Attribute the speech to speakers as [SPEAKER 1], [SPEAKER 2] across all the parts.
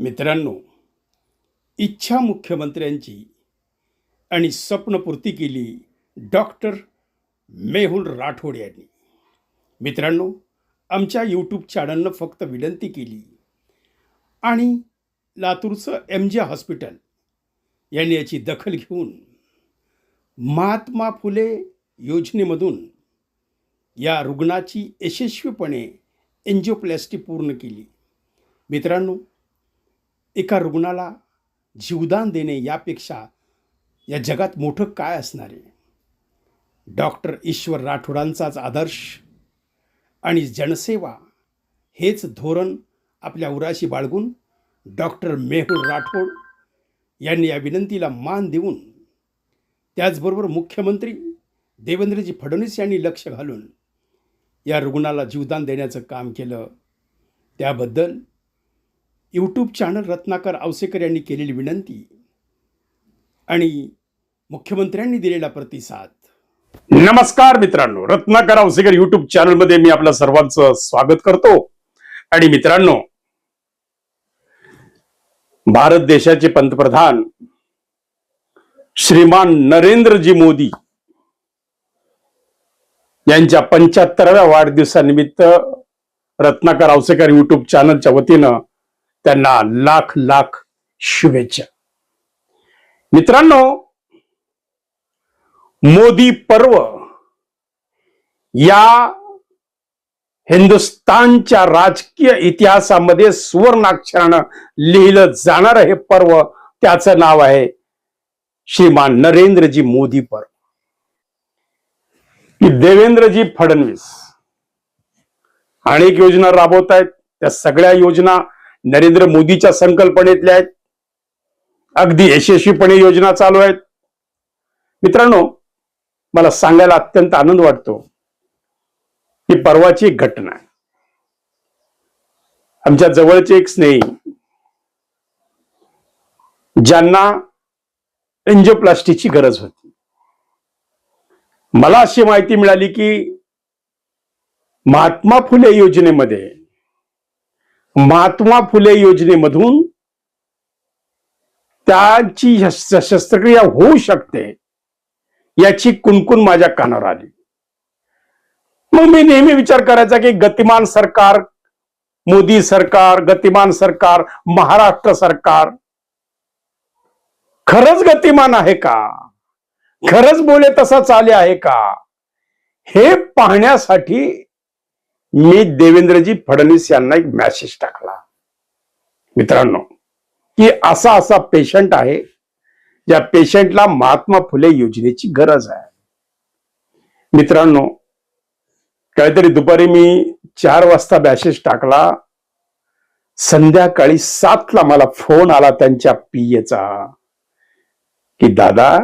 [SPEAKER 1] मित्रांनो इच्छा मुख्यमंत्र्यांची आणि स्वप्नपूर्ती केली डॉक्टर मेहुल राठोड यांनी. मित्रांनो आमच्या यूट्यूब चॅनलनं फक्त विनंती केली आणि लातूरचं एम जे हॉस्पिटल यांनी याची दखल घेऊन महात्मा फुले योजनेमधून या रुग्णाची यशस्वीपणे एन्जिओप्लॅस्टी पूर्ण केली. मित्रांनो एका रुग्णाला जीवदान देणे यापेक्षा या जगात मोठं काय असणार आहे? डॉक्टर ईश्वर राठोडांचाच आदर्श आणि जनसेवा हेच धोरण आपल्या उराशी बाळगून डॉक्टर मेहुल राठोड यांनी या विनंतीला मान देऊन त्याचबरोबर मुख्यमंत्री देवेंद्रजी फडणवीस यांनी लक्ष घालून या रुग्णाला जीवदान देण्याचं काम केलं. त्याबद्दल यूट्यूब चॅनल रत्नाकर आवसेकर यांनी केलेली विनंती आणि मुख्यमंत्र्यांनी दिलेला प्रतिसाद. नमस्कार मित्रांनो. रत्नाकर आवसेकर युट्यूब चॅनलमध्ये मी आपल्या सर्वांचं स्वागत करतो. आणि मित्रांनो भारत देशाचे पंतप्रधान श्रीमान नरेंद्रजी मोदी यांच्या पंच्याहत्तराव्या वाढदिवसानिमित्त रत्नाकर आवसेकर युट्यूब चॅनलच्या वतीनं त्यांना लाख लाख शुभेच्छा. मित्रांनो मोदी पर्व या हिंदुस्थानच्या राजकीय इतिहासामध्ये सुवर्णाक्षरानं लिहिलं जाणारं हे पर्व. त्याचं नाव आहे श्रीमान नरेंद्रजी मोदी पर्व. की देवेंद्रजी फडणवीस अनेक योजना राबवत आहेत त्या सगळ्या योजना नरेंद्र मोदीच्या संकल्पनेतल्या आहेत. अगदी यशस्वीपणे योजना चालू आहेत. मित्रांनो मला सांगायला अत्यंत आनंद वाटतो. ही परवाची एक घटना आहे. आमच्या जवळचे एक स्नेही ज्यांना एन्जिओप्लास्टीची गरज होती. मला अशी माहिती मिळाली की महात्मा फुले योजनेमध्ये महात्मा फुले योजनेमधून त्यांची शस्त्रक्रिया होऊ शकते याची कुणकुण माझ्या कानावर आली. मग मी नेहमी विचार करायचा की गतिमान सरकार मोदी सरकार गतिमान सरकार महाराष्ट्र सरकार खरंच गतिमान आहे का? खरंच बोले तसा चाले आहे का? हे पाहण्यासाठी मी देवेंद्रजी फडणवीस यांना एक मॅसेज टाकला. मित्रांनो की असा असा पेशंट आहे ज्या पेशंटला महात्मा फुले योजनेची गरज आहे. मित्रांनो काहीतरी दुपारी मी चार वाजता मॅसेज टाकला. संध्याकाळी सातला मला फोन आला त्यांच्या पीएचा की दादा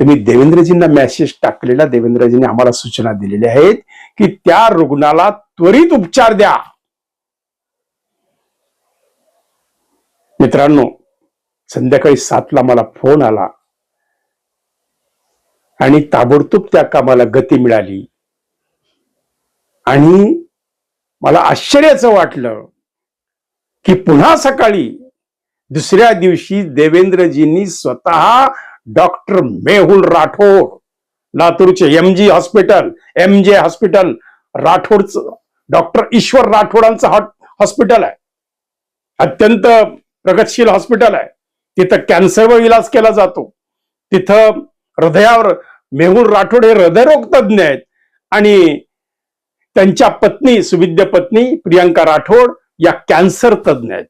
[SPEAKER 1] तुम्ही देवेंद्रजींना मेसेज टाकलेला देवेंद्रजींनी आम्हाला सूचना दिलेल्या आहेत की त्या रुग्णाला त्वरित उपचार द्या. मित्रांनो संध्याकाळी सातला मला फोन आला. आणि ताबडतोब त्या कामाला गती मिळाली. आणि मला आश्चर्याचं वाटलं की पुन्हा सकाळी दुसऱ्या दिवशी देवेंद्रजींनी स्वतः डॉक्टर मेहुल राठोड लातूरचे M G hospital M J hospital राठोडचं doctor Ishwar राठोडांचं हॉट- हॉस्पिटल आहे. अत्यंत प्रगतशील हॉस्पिटल आहे. तिथं कॅन्सरवर इलाज केला जातो. तिथं हृदयावर मेहुल राठोड हे हृदयरोग तज्ज्ञ आहेत. आणि त्यांच्या पत्नी सुविद्य पत्नी प्रियांका राठोड या कॅन्सर तज्ज्ञ आहेत.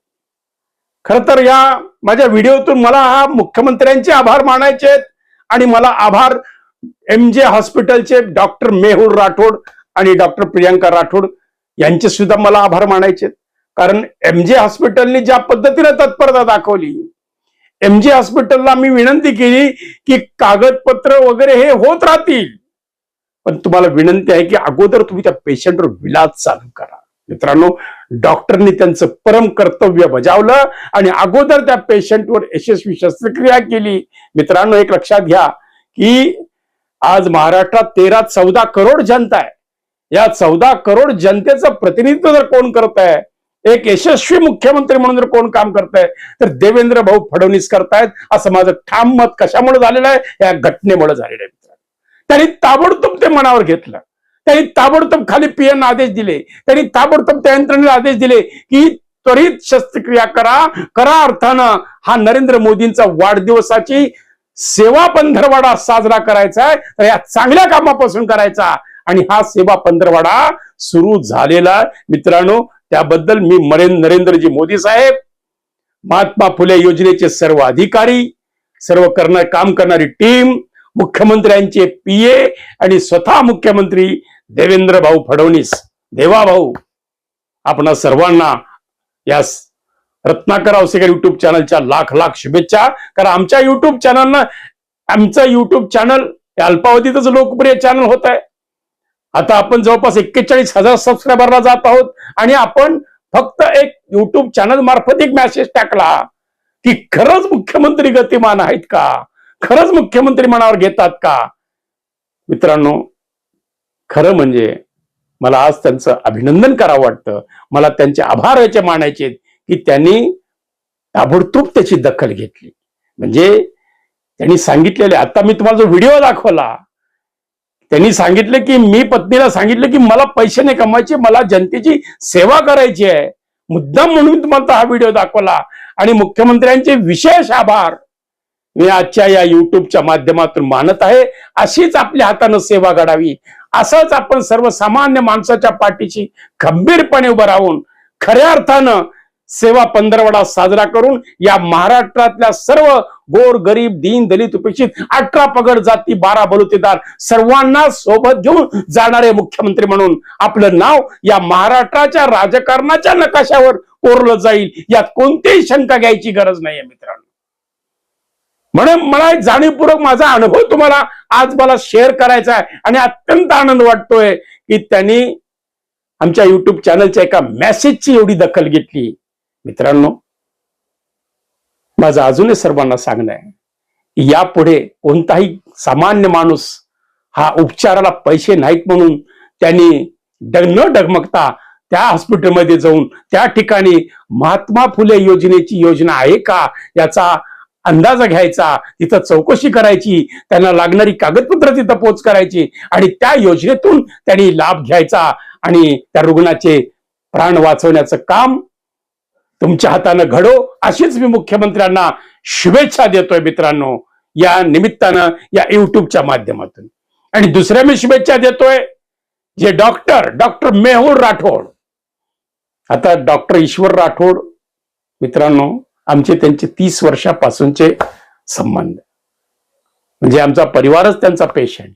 [SPEAKER 1] खर तर या माझ्या व्हिडिओतून मला हा मुख्यमंत्र्यांचे आभार मानायचे आहेत. आणि मला आभार एम जे हॉस्पिटलचे डॉक्टर मेहुल राठोड आणि डॉक्टर प्रियांका राठोड यांचे सुद्धा मला आभार मानायचे कारण एम जे हॉस्पिटलने ज्या पद्धतीने तत्परता दाखवली एम जे हॉस्पिटलला मी विनंती केली की कागदपत्र वगैरे हे होत राहतील. पण तुम्हाला विनंती आहे की अगोदर तुम्ही त्या पेशंटवर विलाज चालू करा. मित्रांनो डॉक्टरनी त्यांचं परम कर्तव्य बजावलं आणि अगोदर त्या पेशंटवर यशस्वी शस्त्रक्रिया केली. मित्रांनो एक लक्षात घ्या की आज महाराष्ट्रात तेरा चौदा करोड जनता आहे. या चौदा करोड जनतेचं प्रतिनिधित्व जर कोण करत आहे एक यशस्वी मुख्यमंत्री म्हणून जर कोण काम करताय तर देवेंद्र भाऊ फडणवीस करतायत असं माझं ठाम मत कशामुळे झालेलं आहे या घटनेमुळे झालेलं आहे मित्रांनो. त्यांनी ताबडतोब ते मनावर घेतलं. त्यांनी ताबडतोब खाली पीएन आदेश दिले. त्यांनी ताबडतोब त्या यंत्रणेला आदेश दिले की त्वरित शस्त्रक्रिया करा. करा अर्थानं हा नरेंद्र मोदींचा वाढदिवसाची सेवा पंधरवाडा साजरा करायचा आहे तर या चांगल्या कामापासून करायचा. आणि हा सेवा पंधरवाडा सुरू झालेला मित्रांनो त्याबद्दल मी मरेन नरेंद्रजी मोदी साहेब महात्मा फुले योजनेचे सर्व अधिकारी सर्व करणार काम करणारी टीम मुख्यमंत्र्यांचे पीए आणि स्वतः मुख्यमंत्री देवेंद्र भाऊ फडणवीस. देवा भाऊ आपणा सर्वांना या रत्नाकर अवसेकर युट्यूब चॅनलच्या लाख लाख शुभेच्छा. कारण आमच्या युट्यूब चॅनलनं आमचं युट्यूब चॅनल हे अल्पावधीतच लोकप्रिय चॅनल होत आहे. आता आपण जवळपास एक्केचाळीस हजार सबस्क्रायबरला जात आहोत. आणि आपण फक्त एक युट्यूब चॅनल मार्फत एक मेसेज टाकला. की खरंच मुख्यमंत्री गतिमान आहेत का? खरंच मुख्यमंत्री मनावर घेतात का? मित्रांनो खरं म्हणजे मला आज त्यांचं अभिनंदन करावं वाटतं. मला त्यांचे आभार याचे मानायचे आहेत. की त्यांनी ताबडतोब त्याची दखल घेतली. म्हणजे त्यांनी सांगितलेले आता मी तुम्हाला जो व्हिडिओ दाखवला त्यांनी सांगितलं की मी पत्नीला सांगितलं की मला पैसे नाही कमवायचे मला जनतेची सेवा करायची आहे. मुद्दाम म्हणून तुम्हाला हा व्हिडिओ दाखवला. आणि मुख्यमंत्र्यांचे विशेष आभार मी आजच्या या युट्यूबच्या माध्यमातून मानत आहे. अशीच आपल्या हातानं सेवा घडावी. असंच आपण सर्वसामान्य माणसाच्या पाठीशी खंबीरपणे उभं राहून खऱ्या अर्थानं सेवा पंधरवडा साजरा करून या महाराष्ट्रातल्या सर्व गोर गरीब दीन दलित उपेक्षित अठरा पगड जाती बारा बलुतेदार सर्वांना सोबत घेऊन जाणारे मुख्यमंत्री म्हणून आपलं नाव या महाराष्ट्राच्या राजकारणाच्या नकाशावर कोरलं जाईल यात कोणतीही शंका घ्यायची गरज नाहीये मित्रांनो. म्हणून मला एक जाणीवपूर्वक माझा अनुभव तुम्हाला आज मला शेअर करायचा आहे आणि अत्यंत आनंद वाटतोय की त्यांनी आमच्या युट्यूब चॅनलच्या एका मेसेजची एवढी दखल घेतली. मित्रांनो माझं अजूनही सर्वांना सांगणं आहे यापुढे कोणताही सामान्य माणूस हा उपचाराला पैसे नाहीत म्हणून त्यांनी डग न डगमगता त्या हॉस्पिटलमध्ये जाऊन त्या ठिकाणी महात्मा फुले योजनेची योजना आहे का याचा अंदाज घ्यायचा तिथं चौकशी करायची त्यांना लागणारी कागदपत्र तिथं पोच करायची आणि त्या योजनेतून त्यांनी लाभ घ्यायचा आणि त्या रुग्णाचे प्राण वाचवण्याचं काम तुमच्या हातानं घडो अशीच मी मुख्यमंत्र्यांना शुभेच्छा देतोय मित्रांनो या निमित्तानं या युट्यूबच्या माध्यमातून. आणि दुसऱ्या मी शुभेच्छा देतोय जे डॉक्टर डॉक्टर मेहुल राठोड. आता डॉक्टर ईश्वर राठोड मित्रांनो आमचे त्यांचे तीस वर्षापासूनचे संबंध. म्हणजे आमचा परिवारच त्यांचा पेशंट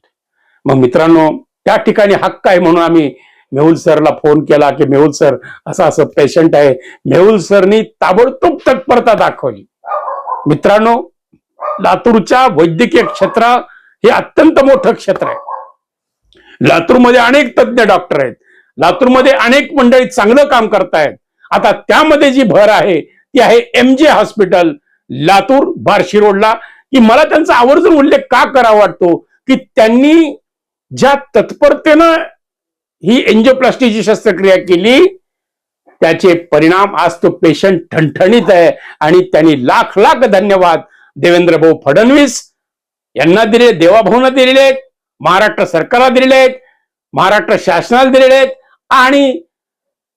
[SPEAKER 1] मग मित्रांनो त्या ठिकाणी हक्क आहे म्हणून आम्ही मेहुल सरला फोन केला की मेहुल सर असं असं पेशंट आहे. मेहुल सरनी ताबडतोब तत्परता दाखवली. मित्रांनो लातूरच्या वैद्यकीय क्षेत्र हे अत्यंत मोठं क्षेत्र आहे. लातूरमध्ये अनेक तज्ज्ञ डॉक्टर आहेत. लातूरमध्ये अनेक मंडळी चांगलं काम करतायत. आता त्यामध्ये जी भर आहे ती आहे M J hospital Latur Barshi रोडला. की मला त्यांचा आवर्जून उल्लेख का करावा वाटतो? की त्यांनी ज्या तत्परतेनं ही एन्जिओप्लास्टीची शस्त्रक्रिया केली त्याचे परिणाम आज तो पेशंट ठणठणीत आहे आणि त्यांनी लाख लाख धन्यवाद देवेंद्र भाऊ फडणवीस यांना दिले देवाभाऊंना दिलेले आहेत महाराष्ट्र सरकारला दिलेले आहेत महाराष्ट्र शासनाला दिलेले आहेत आणि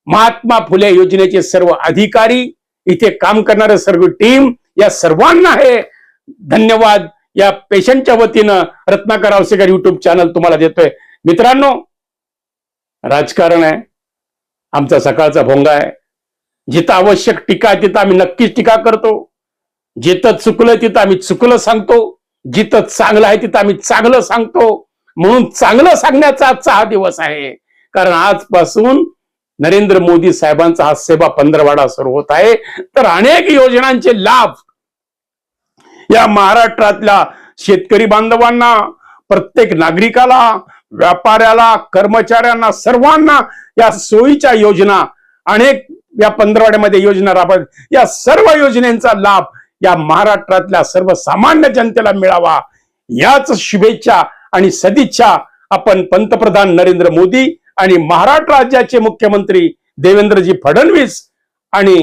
[SPEAKER 1] महात्मा फुले योजनेचे सर्व अधिकारी इथे काम करणारे सर्व टीम या सर्वांना हे धन्यवाद. या पेशंटच्या वतीनं रत्नाकर आवसेकर युट्यूब चॅनल तुम्हाला देतोय. मित्रांनो राजकारण आहे. आमचा सकाळचा भोंगा आहे. जिथं आवश्यक टीका आहे तिथं आम्ही नक्कीच टीका करतो. जिथं चुकलं तिथं आम्ही चुकलं सांगतो. जिथं चांगलं आहे तिथं आम्ही चांगलं सांगतो. म्हणून चांगलं सांगण्याचा आजचा हा दिवस आहे. कारण आजपासून नरेंद्र मोदी साहेबांचा हा सेवा पंधरवाडा सुरू होत आहे. तर अनेक योजनांचे लाभ या महाराष्ट्रातल्या शेतकरी बांधवांना प्रत्येक नागरिकाला व्यापाऱ्याला कर्मचाऱ्यांना सर्वांना या सोयीच्या योजना अनेक या पंधरवाड्यामध्ये योजना राबत या सर्व योजनेचा लाभ या महाराष्ट्रातल्या सर्वसामान्य जनतेला मिळावा. याच शुभेच्छा आणि सदिच्छा आपण पंतप्रधान नरेंद्र मोदी आणि महाराष्ट्र राज्याचे मुख्यमंत्री देवेंद्रजी फडणवीस आणि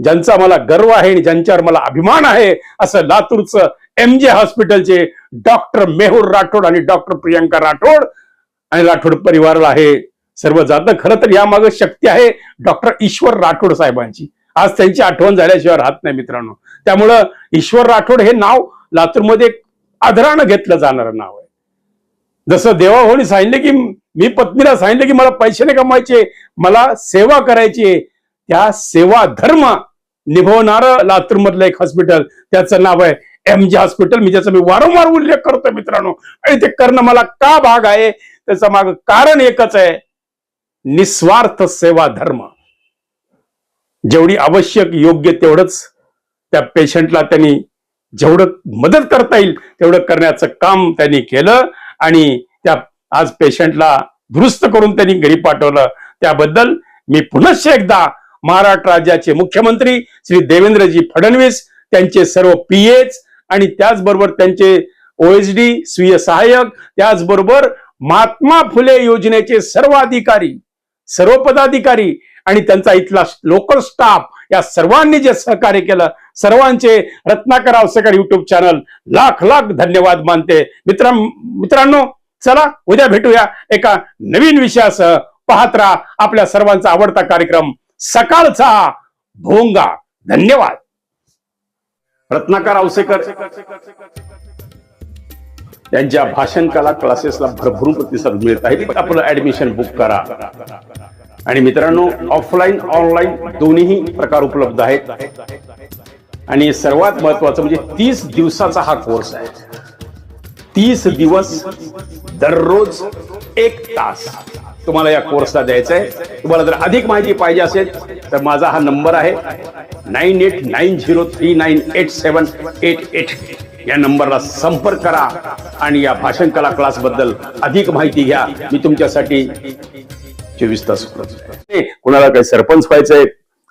[SPEAKER 1] ज्यांचा मला गर्व आहे आणि ज्यांच्यावर मला अभिमान आहे असं लातूरचं एम जे हॉस्पिटलचे डॉक्टर मेहूर राठोड आणि डॉक्टर प्रियंका राठोड आणि राठोड परिवाराला आहे. सर्व जातं. खरं तर यामागे शक्ती आहे डॉक्टर ईश्वर राठोड साहेबांची. आज त्यांची आठवण झाल्याशिवाय राहत नाही मित्रांनो. त्यामुळं ईश्वर राठोड हे नाव लातूरमध्ये आदरानं घेतलं जाणारं नाव आहे. जसं देवाभाऊनी सांगितलं की मी पत्नीला सांगितलं की मला पैसे नाही कमवायचे मला सेवा करायची आहे. त्या सेवा धर्म निभवणारं लातूर मधलं एक हॉस्पिटल त्याचं नाव आहे एम जे हॉस्पिटल मी ज्याचा मी वारंवार उल्लेख करतो मित्रांनो. आणि ते करणं मला का भाग आहे? त्याचं माग कारण एकच आहे. निस्वार्थ सेवा धर्म. जेवढी आवश्यक योग्य तेवढंच त्या पेशंटला त्यांनी जेवढं मदत करता येईल तेवढं करण्याचं काम त्यांनी केलं आणि त्या आज पेशंटला दुरुस्त करून त्यांनी घरी पाठवलं. त्याबद्दल मी पुनश्च एकदा महाराष्ट्र राज्याचे मुख्यमंत्री श्री देवेंद्रजी फडणवीस त्यांचे सर्व पीएच आणि त्याचबरोबर त्यांचे ओएसडी स्वीय सहाय्यक त्याचबरोबर महात्मा फुले योजनेचे सर्व अधिकारी सर्व पदाधिकारी आणि त्यांचा इथला लोकल स्टाफ या सर्वांनी जे सहकार्य केलं सर्वांचे रत्नाकर आवसेकर युट्यूब चॅनल लाख लाख धन्यवाद मानते. मित्र मित्रांनो चला उद्या भेटूया एका नवीन विषयासह. पाहत राहा आपल्या सर्वांचा आवडता कार्यक्रम सकाळचा भोंगा. धन्यवाद. रत्नाकर आवसेकर यांच्या भाषण कला क्लासेसला भरभरून प्रतिसाद मिळत आहे. आपलं ऍडमिशन बुक करा. आणि मित्रांनो ऑफलाईन ऑनलाईन दोन्हीही प्रकार उपलब्ध आहेत. आणि सर्वात महत्वाचं म्हणजे तीस दिवसाचा हा कोर्स आहे. तीस दिवस दररोज एक तास. तुम्हाला या कोर्सला द्यायचा आहे तुम्हाला जर अधिक माहिती पाहिजे असेल तर माझा हा नंबर आहे nine eight nine zero three nine eight seven eight eight या नंबरला संपर्क करा आणि या भाषण कला क्लासबद्दल अधिक माहिती घ्या. मी तुमच्यासाठी चोवीस तास कोणाला काही सरपंच व्हायचंय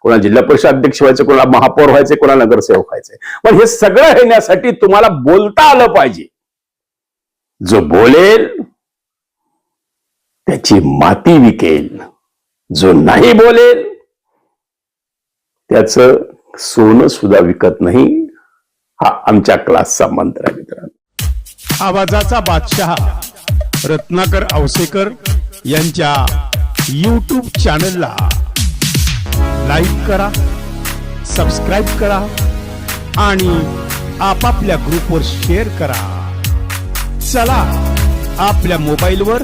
[SPEAKER 1] कोणाला जिल्हा परिषद अध्यक्ष व्हायचं कोणाला महापौर व्हायचंय कोणाला नगरसेवक व्हायचंय. पण हे सगळं येण्यासाठी तुम्हाला बोलता आलं पाहिजे. जो बोलेल त्याची माती विकेल. जो नाही बोलेल त्याच सोनं सुद्धा विकत नाही हा आमच्या क्लासचा मंत्र आहे मित्रांनो.
[SPEAKER 2] आवाजाचा बादशाह रत्नाकर औसेकर यांच्या यूट्यूब चॅनलला लाईक करा सबस्क्राईब करा आणि आपापल्या ग्रुपवर शेअर करा. चला आपल्या मोबाईलवर